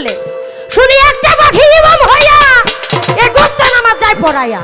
করলে শুনি একটা পাখি ইমাম হইয়া এ গোপ্তান নামাজ যায় পড়াইয়া।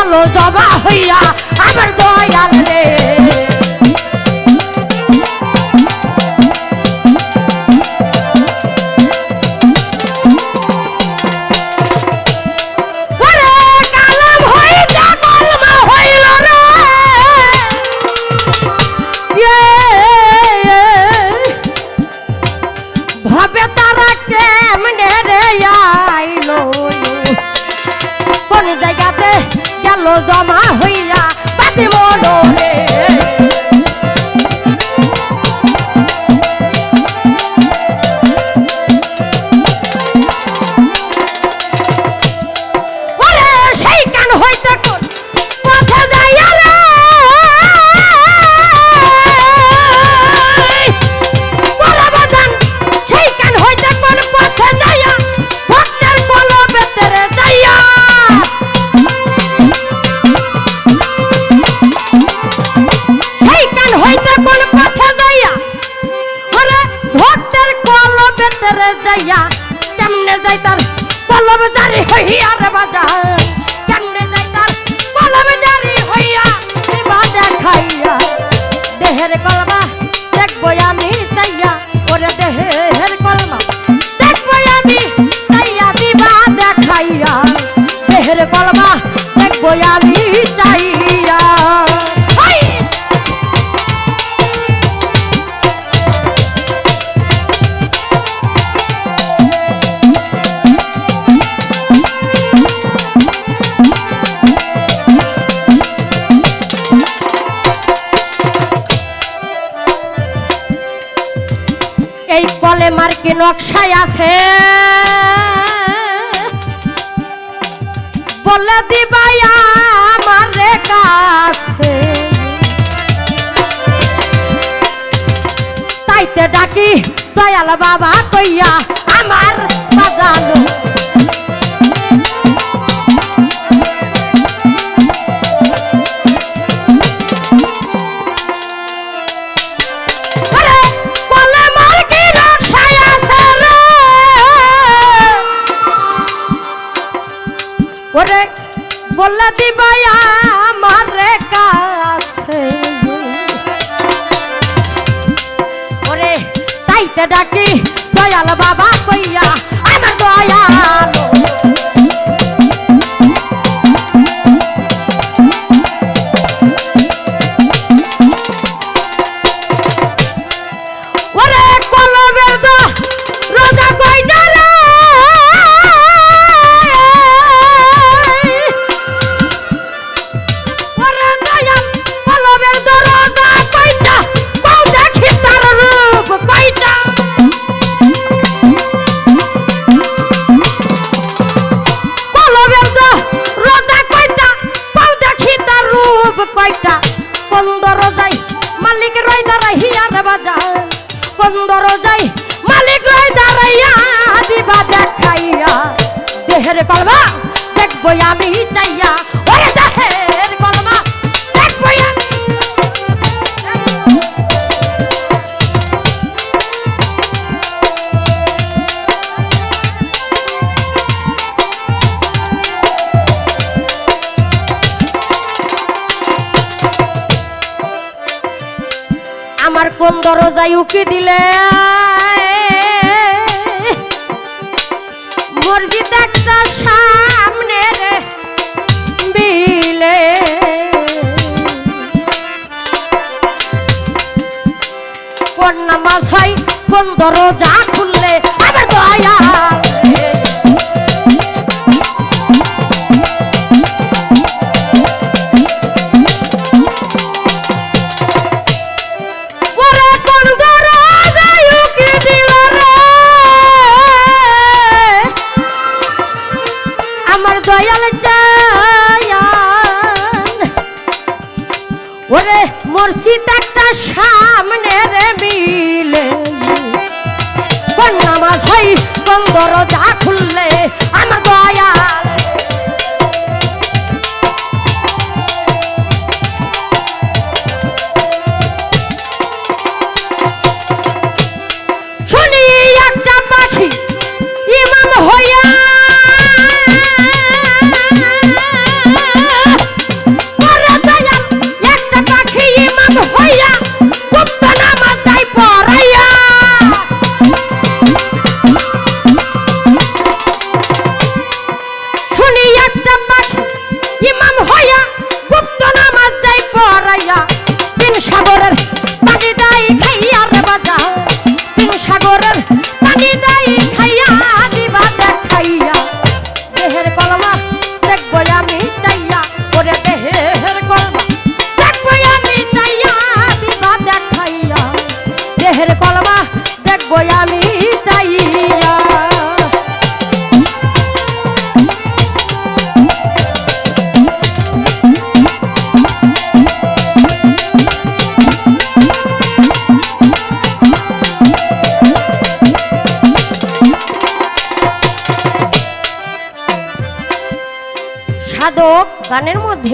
গেল জবা হইয়া আমার দয়াল রে। জমা হইয়া পাতিব ডোরে নামদারি হইয়ার বাজার। নকশায় আছে। বলে দিবাই আমার কাছে। তাইতে ডাকি দয়াল বাবা কইয়া আমার বাজালো দিবাই আমার কাছে ওরে তাইতে ডাকি দয়াল বাবা কইয়া আমার দয়াল। দরজায় দিলে মসজিদ একটা সামনে বিলে। কোন নামাজ হয় কোন দরজা খুললে? আমার দয়া দরজা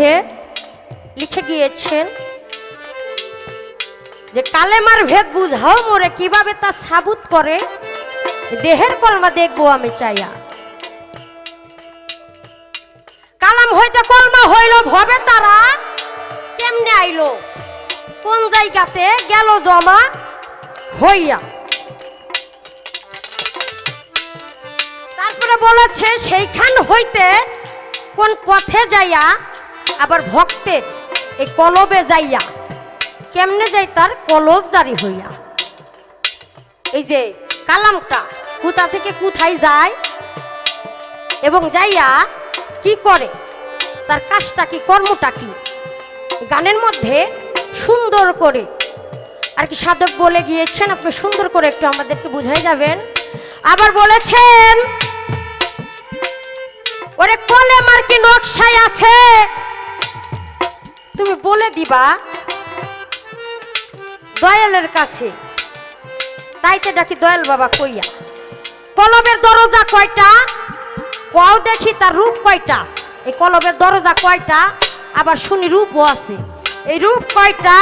মধ্যে লিখে গিয়েছেন যে, কালেমার ভেদ বুঝাও মোরে, কীভাবে তা সাবুত করে? দেহের কলমা দেখব আমি চাইয়া। কালাম হইতে কলমা হইল, ভবে তারা? কেমনে আইলো? কোন জায়গাতে গেল জমা হইয়া? তারপরে বলেছে, সেইখান হইতে কোন পথে যাইয়া আবার ভক্তের এই কলবে যাইয়া, কেমনে যাই তার কলব জারি হইয়া? এই যে কালামটা, কোথা থেকে কোথায় যায় এবং যাইয়া কি করে, তার কাজটা কি, কর্মটা কি? গানের মধ্যে সুন্দর করে, আর কি সাধক বলে গিয়েছেন, আপনি সুন্দর করে একটু আমাদেরকে বুঝাই যাবেন। আবার বলেছেন, ওরে কলে মার কি নকশায় আছে? তুমি বলে দিবা দয়ালের কাছে। তাইতে ডাকি দয়াল বাবা কইয়া, কলবের দরজা কয়টা? কও দেখি তার রূপ কয়টা? এই কলবের দরজা কয়টা? আবার শুনি রূপও আছে। এই রূপ কয়টা?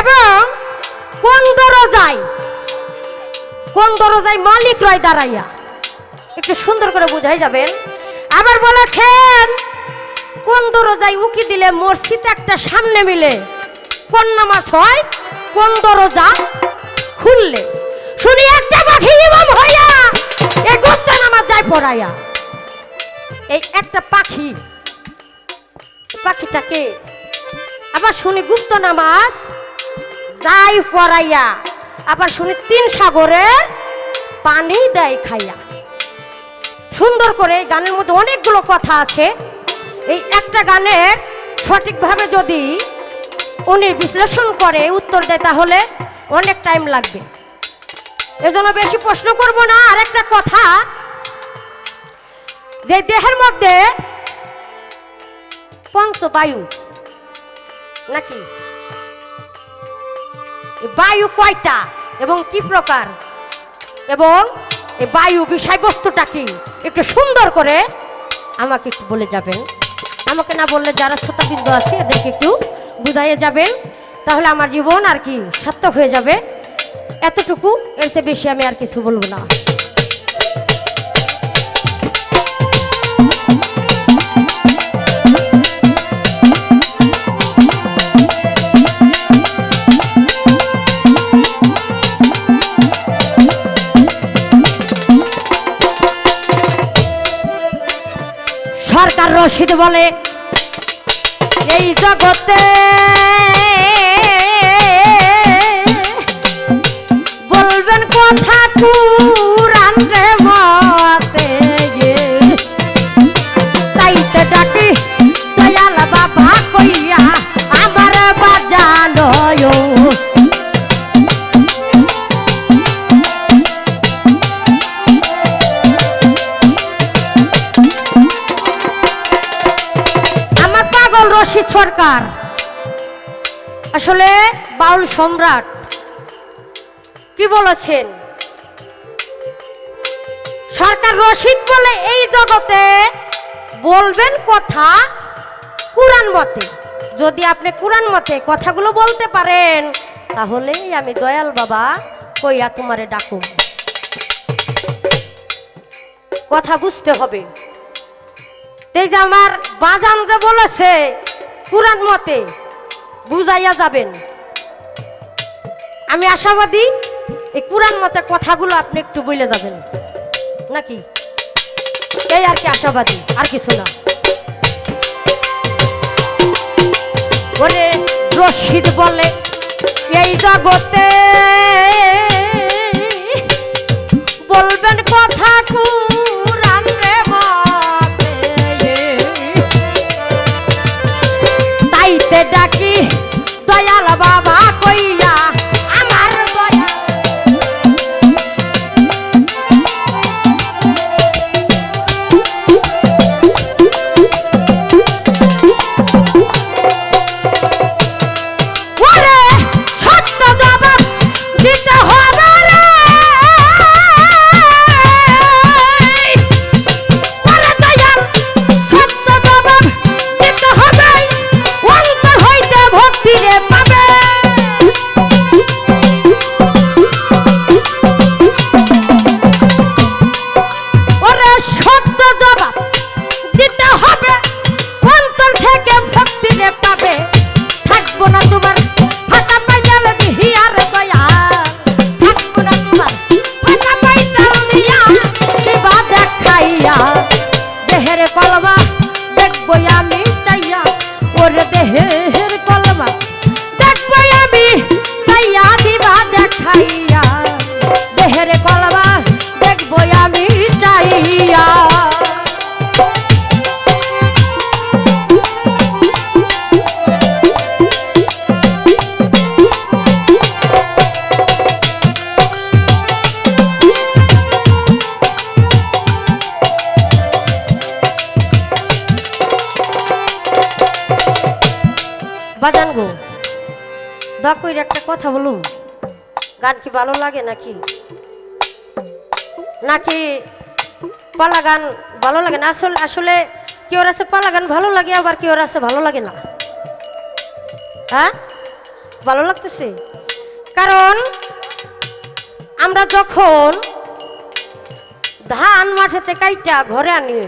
এবং কোন দরজায়? কোন দরজায় মালিক রয় দাঁড়াইয়া? একটু সুন্দর করে বুঝাই যাবেন। আবার বলেছেন কোন দরজায় উকি দিলে মসজিদ একটা সামনে মিলে? কোন নামাজ হয়, কোন দরজা খুললে? শুনি একটা পাখি ইমাম হইয়া এই গুপ্ত নামাজ যায় পড়াইয়া। এই একটা পাখি পাখিটাকে আবার শুনি গুপ্ত নামাজ যাই পড়াইয়া, আবার শুনি তিন সাগরের পানি দেয় খাইয়া। সুন্দর করে গানের মধ্যে অনেকগুলো কথা আছে। এই একটা গানের সঠিকভাবে যদি উনি বিশ্লেষণ করে, উত্তর দেয়, তাহলে অনেক টাইম লাগবে। এজন্য বেশি প্রশ্ন করব না। আর একটা কথা, যে দেহের মধ্যে পঞ্চবায়ু নাকি? বায়ু কয়টা এবং কি প্রকার? এবং এই বায়ু বিষয়বস্তুটা কি? একটু সুন্দর করে আমাকে একটু বলে যাবেন। আমাকে না বললে যারা শ্রোতাবৃন্দ আছে, এদেরকে একটু বুঝাইয়ে যাবেন। তাহলে আমার জীবন আর কি সার্থক হয়ে যাবে। এতটুকু, এর চেয়ে বেশি আমি আর কিছু বলব না। রশিদ বলে এই জগতে বলবেন কথা কুরান রে মতে সম্রাট, কি বলেছেন? সরকার রশিদ বলে এই জগতে বলবেন কথা কুরআন মতে। যদি আপনি কুরআন মতে কথাগুলো বলতে পারেন, তাহলেই আমি দয়াল বাবা কইয়া তোমারে ডাকুম। কথা বুঝতে হবে। এই যে আমার বাজান যে বলেছে কুরআন মতে, বুঝাইয়া যাবেন। আমি আশাবাদী এই কুরআন মতে কথাগুলো আপনি একটু বলে যাবেন। নাকি? এই আর কি আশাবাদী, আর কিছু না। ওরে রশিদ বলে, এই জগতে বলবেন কথা কুরআন কথা বলুন গান কি ভালো লাগে নাকি? নাকি পালা গান ভালো লাগে না? আসলে আসলে কেউর আছে পালা গান ভালো লাগে, আবার কেউর আছে ভালো লাগে না। হ্যাঁ? ভালো লাগতেছে? কারণ আমরা যখন ধান মাঠেতে কাইটা ঘরে আনি,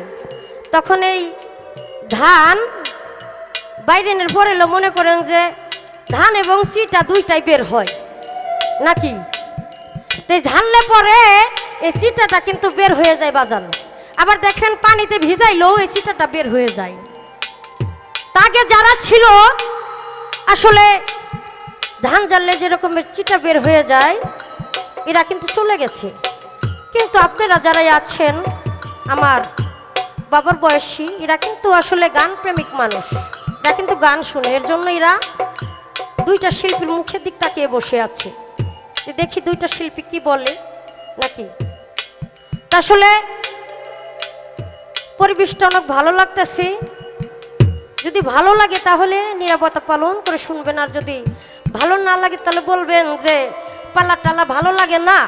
তখন এই ধান বাইরেনের পরে মনে করেন যে ধান এবং চিটা দুইটাই বের হয়। নাকি? তো ঝাললে পরে এই চিটাটা কিন্তু বের হয়ে যায় বাজান আবার দেখেন পানিতে ভিজাইলেও এই চিটাটা বের হয়ে যায়। তাকে যারা ছিল, আসলে ধান জ্বাললে যেরকমের চিটা বের হয়ে যায়, এরা কিন্তু চলে গেছে। কিন্তু আপনারা যারাই আছেন, আমার বাবার বয়সী, এরা কিন্তু আসলে গান প্রেমিক মানুষ। এরা কিন্তু গান শুনে, এর জন্য এরা দুইটা শিল্পীর মুখের দিক তাকিয়ে বসে আছে। যে দেখি দুইটা শিল্পী কি বলে, নাকি? আসলে পরিবেশটা অনেক ভালো লাগতেছে। যদি ভালো লাগে তাহলে নিরাপত্তা পালন করে শুনবেন, আর যদি ভালো না লাগে তাহলে বলবেন যে পালা টালা ভালো লাগে না?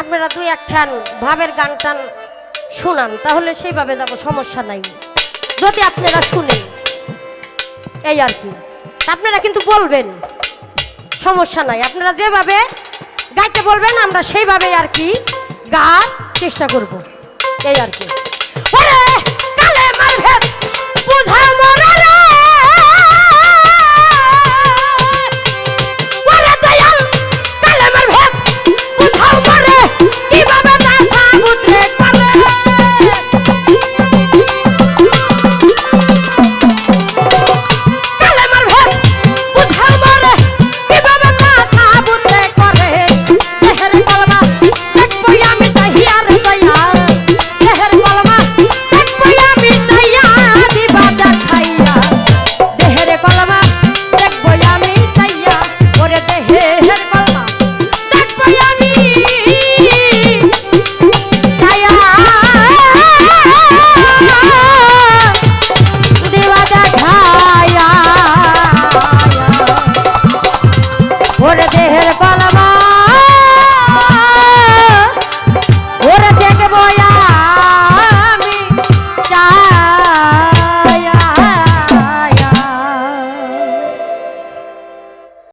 আপনারা দুই একখান ভাবের গান টান শোনান, তাহলে সেইভাবে যাব, সমস্যা নাই। যদি আপনারা শুনেন, এই আর কি। আপনারা কিন্তু বলবেন। সমস্যা নাই। আপনারা যেভাবে গাইতে বলবেন, আমরা সেইভাবে আর কি গান চেষ্টা করব। এই আর কি। বুঝামো